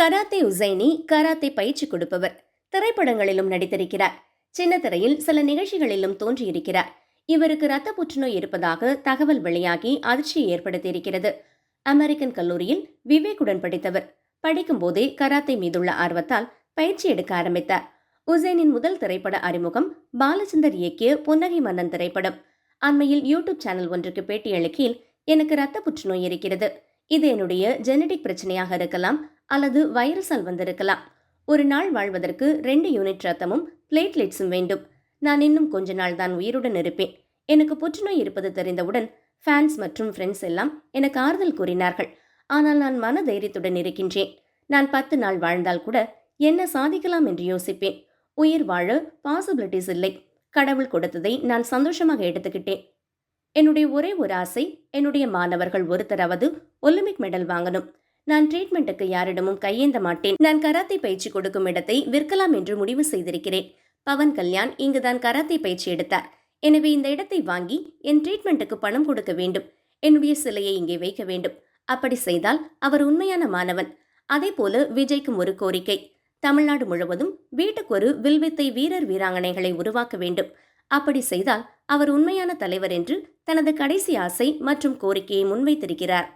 Karate Hussaini karate பயிற்சி கொடுப்பவர். திரைப்படங்களிலும் நடித்திருக்கிறார். சின்ன திரையில் சில நிகழ்ச்சிகளிலும் தோன்றியிருக்கிறார். இவருக்கு இரத்த புற்றுநோய் இருப்பதாக தகவல் வெளியாகி அதிர்ச்சியை ஏற்படுத்தியிருக்கிறது. அமெரிக்கன் கல்லூரியில் விவேக்குடன் படித்தவர். படிக்கும் போதே கராத்தே மீதுள்ள ஆர்வத்தால் பயிற்சி எடுக்க ஆரம்பித்தார். உசேனின் முதல் திரைப்பட அறிமுகம் பாலச்சந்தர் இயக்கிய புன்னகை மன்னன் திரைப்படம். அண்மையில் யூடியூப் சேனல் ஒன்றுக்கு பேட்டியளிக்கையில் எனக்கு இரத்த புற்றுநோய் இருக்கிறது. இது என்னுடைய ஜெனடிக் பிரச்சனையாக இருக்கலாம் அல்லது வைரஸால் வந்திருக்கலாம். ஒரு நாள் வாழ்வதற்கு ரெண்டு யூனிட் ரத்தமும் பிளேட்லெட்ஸும் வேண்டும். நான் இன்னும் கொஞ்ச நாள் தான் உயிருடன் இருப்பேன். எனக்கு புற்றுநோய் இருப்பது தெரிந்தவுடன் ஃபேன்ஸ் மற்றும் ஃப்ரெண்ட்ஸ் எல்லாம் எனக்கு ஆறுதல் கூறினார்கள். ஆனால் நான் மன தைரியத்துடன் இருக்கின்றேன். நான் பத்து நாள் வாழ்ந்தால் கூட என்ன சாதிக்கலாம் என்று யோசிப்பேன். உயிர் வாழ பாசிபிலிட்டிஸ் இல்லை. கடவுள் கொடுத்ததை நான் சந்தோஷமாக எடுத்துக்கிட்டேன். என்னுடைய ஒரே ஒரு ஆசை என்னுடைய மாணவர்கள் ஒருத்தராவது ஒலிம்பிக் மெடல் வாங்கணும். நான் ட்ரீட்மெண்ட்டுக்கு யாரிடமும் கையேந்த மாட்டேன். நான் கராத்தே பயிற்சி கொடுக்கும் இடத்தை விற்கலாம் என்று முடிவு செய்திருக்கிறேன். பவன் கல்யாண் இங்குதான் கராத்தே பயிற்சி எடுத்தார். எனவே இந்த இடத்தை வாங்கி என் ட்ரீட்மெண்ட்டுக்கு பணம் கொடுக்க வேண்டும். என்னுடைய சிலையை இங்கே வைக்க வேண்டும். அப்படி செய்தால் அவர் உண்மையான மாணவன். அதே போல விஜய்க்கும் ஒரு கோரிக்கை. தமிழ்நாடு முழுவதும் வீட்டுக்கு ஒரு வில்வித்தை வீரர் வீராங்கனைகளை உருவாக்க வேண்டும். அப்படி செய்தால் அவர் உண்மையான தலைவர் என்று தனது கடைசி ஆசை மற்றும் கோரிக்கையை முன்வைத்திருக்கிறார்.